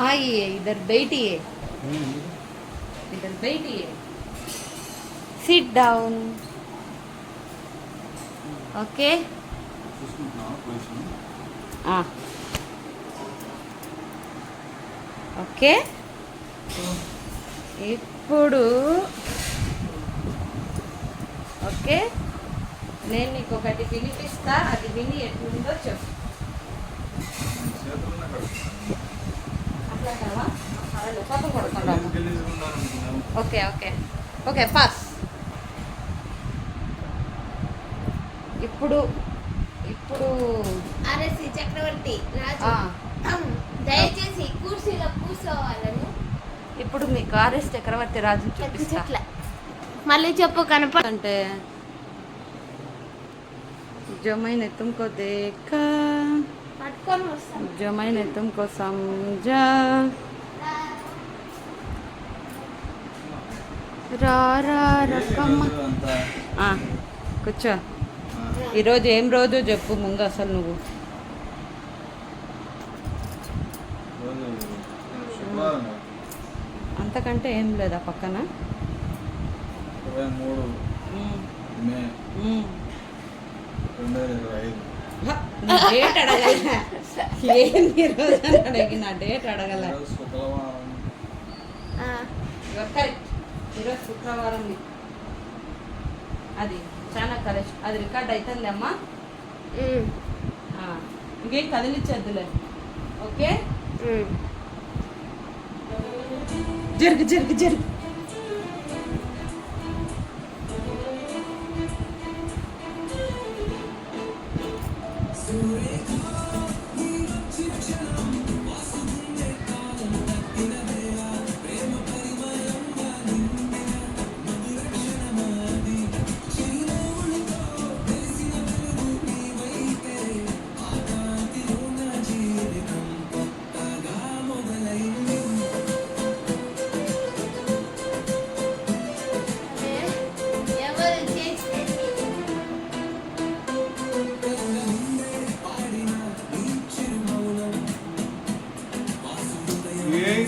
आइए इधर बैठिए इधर बैठिए sit down okay చూసుకుంటున్నావా position okay ఇప్పుడు ఓకే నేను నీకు ఒకటి వినిపిస్తా అది విని ఎట్లుందో చెప్పు ఓకే ఓకే. ఓకే పాస్ ఇప్పుడు ఇప్పుడు. ఆర్ఎస్సి చక్రవర్తి రాజు. దయచేసి కుర్చీలో కూర్చోవాలను. ఇప్పుడు మీకు ఆర్ఎస్ చక్రవర్తి రాజు చూపిస్తా. మళ్ళీ చెప్పు కనప అంటే జమైన్ ఎత్తుకో దేకా. देखा పట్టుకొని వస్తాను जो मैंने तुमको समझा రా రా రకమ్మ రోజు అంతా ఆ, కూర్చో ఆ, ఈరోజు ఏం రోజు చెప్పు ముందు అసలు నువ్వు రోజు శుక్రవారం కదా. అంతకంటే ఏం లేదా పక్కన ఇరవై మూడు ఉమ్, మే ఉమ్. రెండు వేల ఇరవై ఐదు హ, నీ డేట్ అడగల. ఏంది రోజు అని అడిగిన డేట్ అడగల. ఈరోజు శుక్రవారం. అది చాలా కరెక్ట్ అది రికార్డ్ అవుతుంది అమ్మా ఇంకేం కదిలిచ్చేద్దులే ఓకే. జరుగు జరుగు జరుగు. అదే,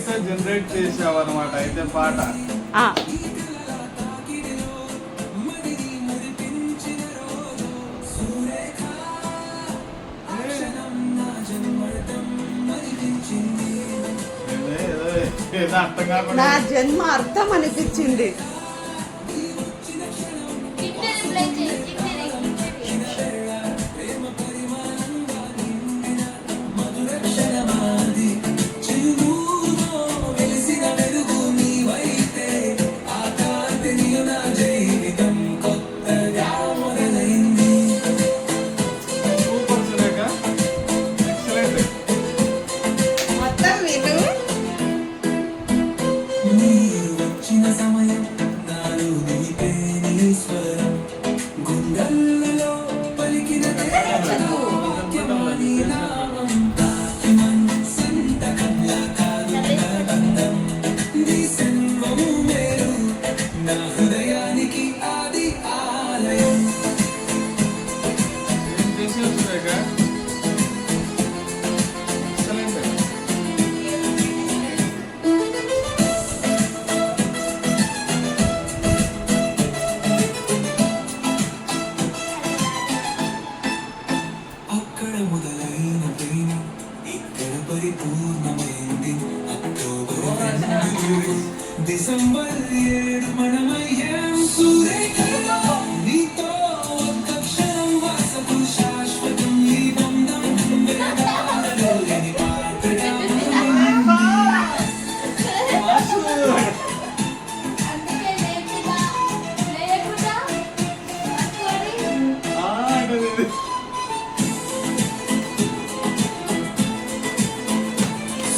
ఏసా జనరేట్ చేసావన్నమాట అయితే పాట. నా జన్మ అర్థం అనిపించింది. పరిపూర్ణమైంది. అక్టోబర్ డిసెంబర్ ఏడు మనమయ్యాం. సూర్యకళ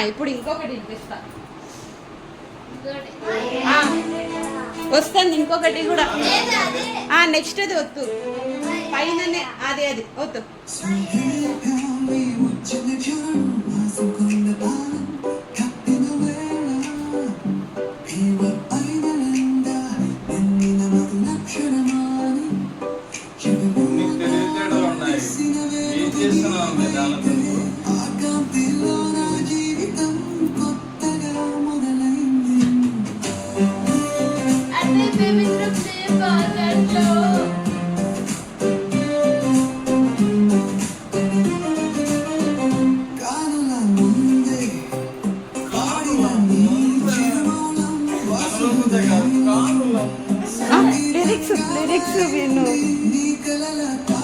ఇప్పుడు ఇంకొకటి వినిపిస్తా. వస్తుంది ఇంకొకటి కూడా. నెక్స్ట్ అది. వద్దు. పైననే అదే అది వద్దు. Alex Vino.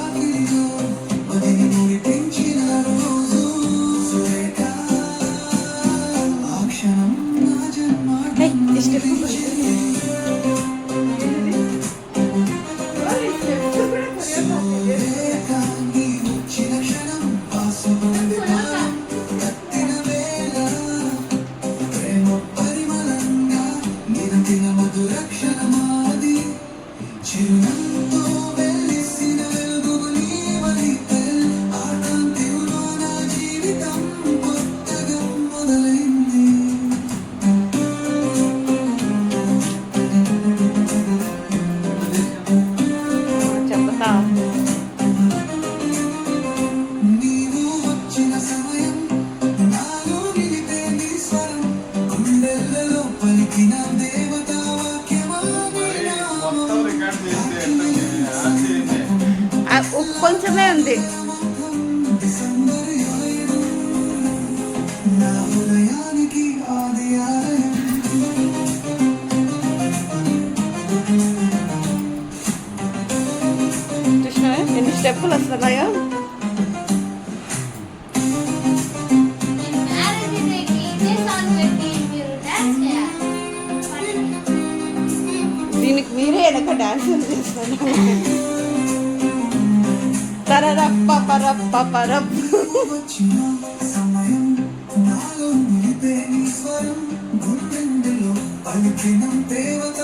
కొంచెమే ఉంది. ఎన్ని స్టెప్పులు వస్తున్నాయా దీనికి మీరే వెనక డాన్స్ చేస్తున్నారు. తరరప్ప పరప్ప పరప్ పలికినం దేవత